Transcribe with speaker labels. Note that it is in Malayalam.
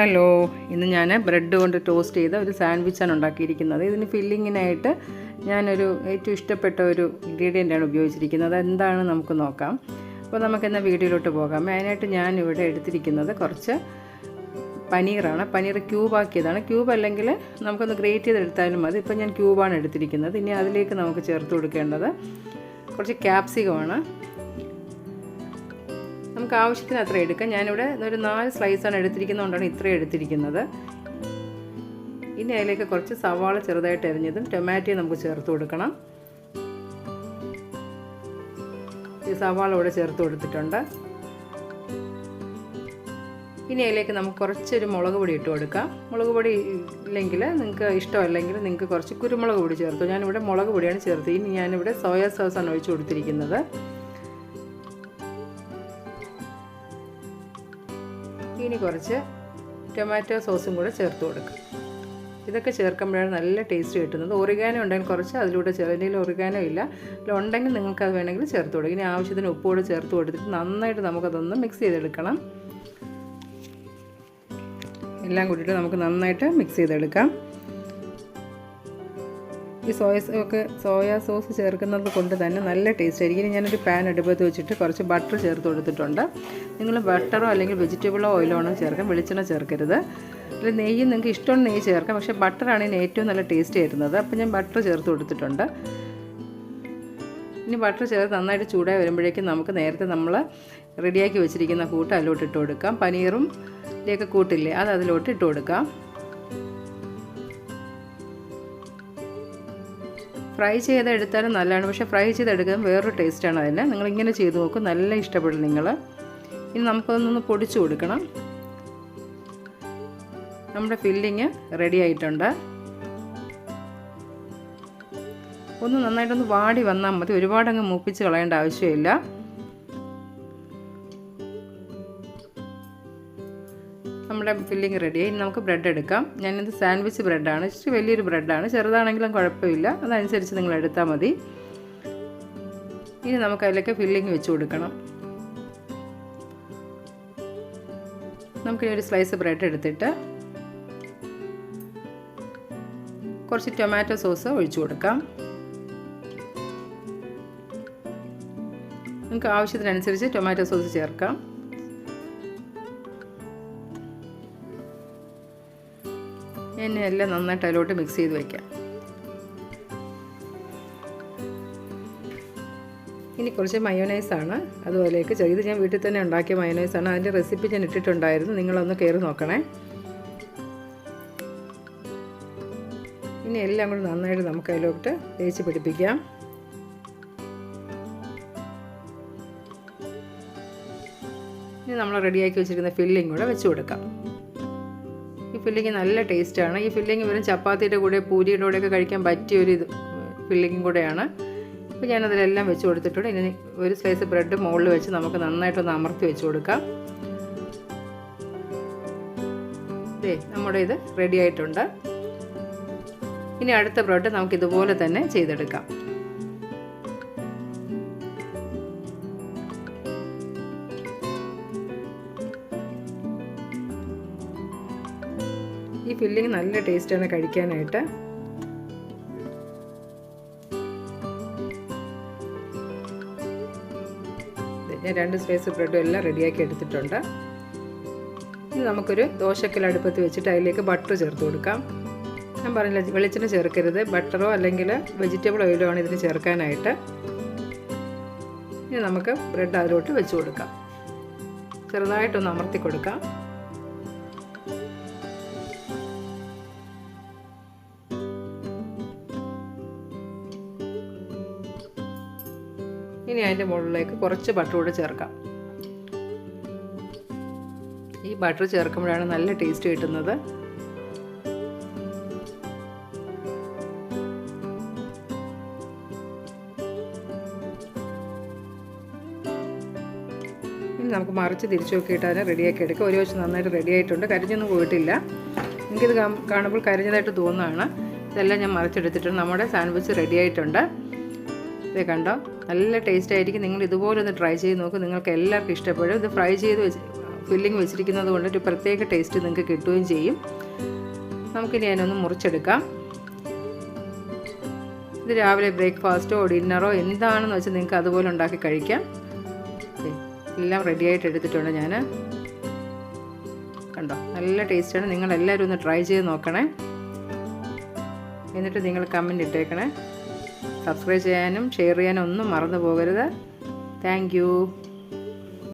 Speaker 1: ഹലോ ഇന്ന് ഞാൻ ബ്രെഡ് കൊണ്ട് ടോസ്റ്റ് ചെയ്ത ഒരു സാൻഡ്വിച്ചാണ് ഉണ്ടാക്കിയിരിക്കുന്നത്. ഇതിന് ഫില്ലിങ്ങിനായിട്ട് ഞാനൊരു ഏറ്റവും ഇഷ്ടപ്പെട്ട ഒരു ഇൻഗ്രീഡിയന്റാണ് ഉപയോഗിച്ചിരിക്കുന്നത്. എന്താണ് നമുക്ക് നോക്കാം. അപ്പോൾ നമുക്കെന്നാൽ വീഡിയോയിലോട്ട് പോകാം. മെയിനായിട്ട് ഞാൻ ഇവിടെ എടുത്തിരിക്കുന്നത് കുറച്ച് പനീറാണ്. പനീർ ക്യൂബാക്കിയതാണ് ക്യൂബ് അല്ലെങ്കിൽ നമുക്കൊന്ന് ഗ്രേറ്റ് ചെയ്തെടുത്താലും മതി. ഇപ്പോൾ ഞാൻ ക്യൂബാണ് എടുത്തിരിക്കുന്നത്. ഇനി അതിലേക്ക് നമുക്ക് ചേർത്ത് കൊടുക്കേണ്ടത് കുറച്ച് ക്യാപ്സികമാണ് നമുക്ക് ആവശ്യത്തിന് അത്ര എടുക്കാം. ഞാനിവിടെ ഒരു നാല് സ്ലൈസാണ് എടുത്തിരിക്കുന്നതുകൊണ്ടാണ് ഇത്രയും എടുത്തിരിക്കുന്നത്. ഇനി അതിലേക്ക് കുറച്ച് സവാള ചെറുതായിട്ട് എരിഞ്ഞതും ടൊമാറ്റോയും നമുക്ക് ചേർത്ത് കൊടുക്കണം. ഈ സവാള ഇവിടെ ചേർത്ത് കൊടുത്തിട്ടുണ്ട്. ഇനി അതിലേക്ക് നമുക്ക് കുറച്ചൊരു മുളക് പൊടി ഇട്ട് കൊടുക്കാം. മുളക് പൊടി ഇല്ലെങ്കിൽ നിങ്ങൾക്ക് ഇഷ്ടമല്ലെങ്കിൽ നിങ്ങൾക്ക് കുറച്ച് കുരുമുളക് പൊടി ചേർത്തു. ഞാനിവിടെ മുളക് പൊടിയാണ് ചേർത്ത് ഇനി ഞാനിവിടെ സോയാ സോസാണ് ഒഴിച്ച് കൊടുത്തിരിക്കുന്നത്. ഇനി കുറച്ച് ടൊമാറ്റോ സോസും കൂടെ ചേർത്ത് കൊടുക്കുക ഇതൊക്കെ ചേർക്കുമ്പോഴാണ് നല്ല ടേസ്റ്റ് കിട്ടുന്നത്. ഒറിഗാനോ ഉണ്ടെങ്കിൽ കുറച്ച് അതിലൂടെ ചേർ അല്ലെങ്കിൽ ഒറിഗാനോ ഇല്ല. ഉണ്ടെങ്കിൽ നിങ്ങൾക്ക് അത് വേണമെങ്കിൽ ചേർത്ത് കൊടുക്കുക ഇനി ആവശ്യത്തിന് ഉപ്പ് കൂടെ ചേർത്ത് കൊടുത്തിട്ട് നന്നായിട്ട് നമുക്കതൊന്ന് മിക്സ് ചെയ്തെടുക്കണം. എല്ലാം കൂട്ടിയിട്ട് നമുക്ക് നന്നായിട്ട് മിക്സ് ചെയ്തെടുക്കാം. ഈ സോയ ഒക്കെ സോയാ സോസ് ചേർക്കുന്നത് കൊണ്ട് തന്നെ നല്ല ടേസ്റ്റ് ആയിരിക്കും. ഇനി ഞാനൊരു പാൻ അടുപ്പത്ത് വെച്ചിട്ട് കുറച്ച് ബട്ടർ ചേർത്ത് കൊടുത്തിട്ടുണ്ട്. നിങ്ങൾ ബട്ടറോ അല്ലെങ്കിൽ വെജിറ്റബിളോ ഓയിലോ ആണോ ചേർക്കാം വെളിച്ചെണ്ണ ചേർക്കരുത്. അല്ലെങ്കിൽ നെയ്യ് നിങ്ങൾക്ക് ഇഷ്ടമുള്ള നെയ്യ് ചേർക്കാം. പക്ഷേ ബട്ടറാണ് ഇതിന് ഏറ്റവും നല്ല ടേസ്റ്റ് ആയിരുന്നത് അപ്പോൾ ഞാൻ ബട്ടർ ചേർത്ത് കൊടുത്തിട്ടുണ്ട്. ഇനി ബട്ടർ ചേർത്ത് നന്നായിട്ട് ചൂടായി വരുമ്പോഴേക്കും നമുക്ക് നേരത്തെ നമ്മൾ റെഡിയാക്കി വെച്ചിരിക്കുന്ന കൂട്ട് അതിലോട്ട് ഇട്ട് കൊടുക്കാം. പനീറും ഇതിലേക്ക് കൂട്ടില്ലേ അത് അതിലോട്ട് ഇട്ട് കൊടുക്കാം. ഫ്രൈ ചെയ്തെടുത്താലും നല്ലതാണ്. പക്ഷേ ഫ്രൈ ചെയ്തെടുക്കാൻ വേറൊരു ടേസ്റ്റാണ് അതിന്. നിങ്ങളിങ്ങനെ ചെയ്ത് നോക്കും. നല്ല ഇഷ്ടപ്പെടും നിങ്ങൾ ഇനി നമുക്കതൊന്നൊന്ന് പൊടിച്ചു കൊടുക്കണം. നമ്മുടെ ഫില്ലിങ് റെഡി ആയിട്ടുണ്ട്. ഒന്ന് നന്നായിട്ടൊന്ന് വാടി വന്നാൽ മതി. ഒരുപാടങ്ങ് മൂപ്പിച്ച് കളയേണ്ട ആവശ്യമില്ല. നമ്മുടെ ഫില്ലിങ് റെഡിയായി നമുക്ക് ബ്രെഡ് എടുക്കാം. ഞാനിത് സാൻഡ്വിച്ച് ബ്രെഡാണ് ഇച്ചിരി വലിയൊരു ബ്രെഡാണ് ചെറുതാണെങ്കിലും കുഴപ്പമില്ല. അതനുസരിച്ച് നിങ്ങൾ എടുത്താൽ മതി. ഇനി നമുക്ക് അതിലേക്ക് ഫില്ലിങ് വെച്ച് കൊടുക്കണം. നമുക്കിനി ഒരു സ്ലൈസ് ബ്രെഡ് എടുത്തിട്ട് കുറച്ച് ടൊമാറ്റോ സോസ് ഒഴിച്ചു കൊടുക്കാം. നിങ്ങൾക്ക് ആവശ്യത്തിനനുസരിച്ച് ടൊമാറ്റോ സോസ് ചേർക്കാം. എന്നെ എല്ലാം നന്നായിട്ട് അതിലോട്ട് മിക്സ് ചെയ്ത് വയ്ക്കാം ഇനി കുറച്ച് മയോനൈസാണ് അതുപോലെയൊക്കെ ചെയ്ത് ഞാൻ വീട്ടിൽ തന്നെ ഉണ്ടാക്കിയ മയോനൈസാണ് അതിന്റെ റെസിപ്പി ഞാൻ ഇട്ടിട്ടുണ്ടായിരുന്നു. നിങ്ങളൊന്ന് കയറി നോക്കണേ. ഇനി എല്ലാം കൂടി നന്നായിട്ട് നമുക്ക് അതിലോട്ട് തേച്ച് പിടിപ്പിക്കാം. ഇനി നമ്മൾ റെഡിയാക്കി വെച്ചിരിക്കുന്ന ഫില്ലിംഗ് കൂടെ വെച്ച് കൊടുക്കാം. ഫില്ലിങ് നല്ല ടേസ്റ്റാണ്. ഈ ഫില്ലിങ് വെറും ചപ്പാത്തിയുടെ കൂടെ പൂരിയുടെ കൂടെയൊക്കെ കഴിക്കാൻ പറ്റിയൊരു ഇത് ഫില്ലിങ്ങും കൂടെയാണ്. അപ്പോൾ ഞാനതിലെല്ലാം വെച്ച് കൊടുത്തിട്ടുണ്ട്. ഇനി ഒരു സ്ലൈസ് ബ്രെഡ് മുകളിൽ വെച്ച് നമുക്ക് നന്നായിട്ടൊന്ന് അമർത്തി വെച്ച് കൊടുക്കാം. ദേ നമ്മുടെ ഇത് റെഡി ആയിട്ടുണ്ട്. ഇനി അടുത്ത ബ്രെഡ് നമുക്ക് ഇതുപോലെ തന്നെ ചെയ്തെടുക്കാം. ഈ ഫില്ലിങ് നല്ല ടേസ്റ്റാണ് കഴിക്കാനായിട്ട്. ഞാൻ രണ്ട് സ്ലൈസ് ബ്രെഡും എല്ലാം റെഡിയാക്കി എടുത്തിട്ടുണ്ട്. ഇനി നമുക്കൊരു ദോശക്കൽ അടുപ്പത്ത് വെച്ചിട്ട് അതിലേക്ക് ബട്ടർ ചേർത്ത് കൊടുക്കാം. ഞാൻ പറഞ്ഞില്ല വെളിച്ചെണ്ണ ചേർക്കരുത്. ബട്ടറോ അല്ലെങ്കിൽ വെജിറ്റബിൾ ഓയിലോ ആണ് ഇതിന് ചേർക്കാനായിട്ട്. ഇനി നമുക്ക് ബ്രെഡ് അതിലോട്ട് വെച്ച് കൊടുക്കാം. ചെറുതായിട്ടൊന്ന് അമർത്തി കൊടുക്കാം. ഇനി അതിന്റെ മുകളിലേക്ക് കുറച്ച് ബട്ടർ കൂടെ ചേർക്കാം. ഈ ബട്ടർ ചേർക്കുമ്പോഴാണ് നല്ല ടേസ്റ്റ് കിട്ടുന്നത്. ഇനി നമുക്ക് മറിച്ച് തിരിച്ചു നോക്കിയിട്ട് അതിനെ റെഡിയാക്കി എടുക്കുക ഒരു വശം നന്നായിട്ട് റെഡി ആയിട്ടുണ്ട്. കരിഞ്ഞൊന്നും പോയിട്ടില്ല. എനിക്കിത് കാണുമ്പോൾ കരിഞ്ഞതായിട്ട് തോന്നുകയാണ് ഇതെല്ലാം ഞാൻ മറിച്ചെടുത്തിട്ടുണ്ട്. നമ്മുടെ സാൻഡ്വിച്ച് റെഡി ആയിട്ടുണ്ട്. ഇത് കണ്ടോ? നല്ല ടേസ്റ്റ് ആയിരിക്കും. നിങ്ങൾ ഇതുപോലെ ഒന്ന് ട്രൈ ചെയ്ത് നോക്കും. നിങ്ങൾക്ക് എല്ലാവർക്കും ഇഷ്ടപ്പെടും. ഇത് ഫ്രൈ ചെയ്ത് വെച്ച് ഫില്ലിംഗ് വെച്ചിരിക്കുന്നത് കൊണ്ട് ഒരു പ്രത്യേക ടേസ്റ്റ് നിങ്ങൾക്ക് കിട്ടുകയും ചെയ്യും. നമുക്കിനി അതിനൊന്ന് മുറിച്ചെടുക്കാം. ഇത് രാവിലെ ബ്രേക്ക്ഫാസ്റ്റോ ഡിന്നറോ എന്താണെന്ന് വെച്ചാൽ നിങ്ങൾക്ക് അതുപോലെ ഉണ്ടാക്കി കഴിക്കാം. എല്ലാം എല്ലാം റെഡിയായിട്ട് എടുത്തിട്ടുണ്ട് ഞാൻ കണ്ടോ? നല്ല ടേസ്റ്റാണ് നിങ്ങളെല്ലാവരും ഒന്ന് ട്രൈ ചെയ്ത് നോക്കണേ. എന്നിട്ട് നിങ്ങൾ കമന്റ് ഇട്ടേക്കണേ. സബ്സ്ക്രൈബ് ചെയ്യാനും ഷെയർ ചെയ്യാനും ഒന്നും മറന്നു പോകരുത് താങ്ക്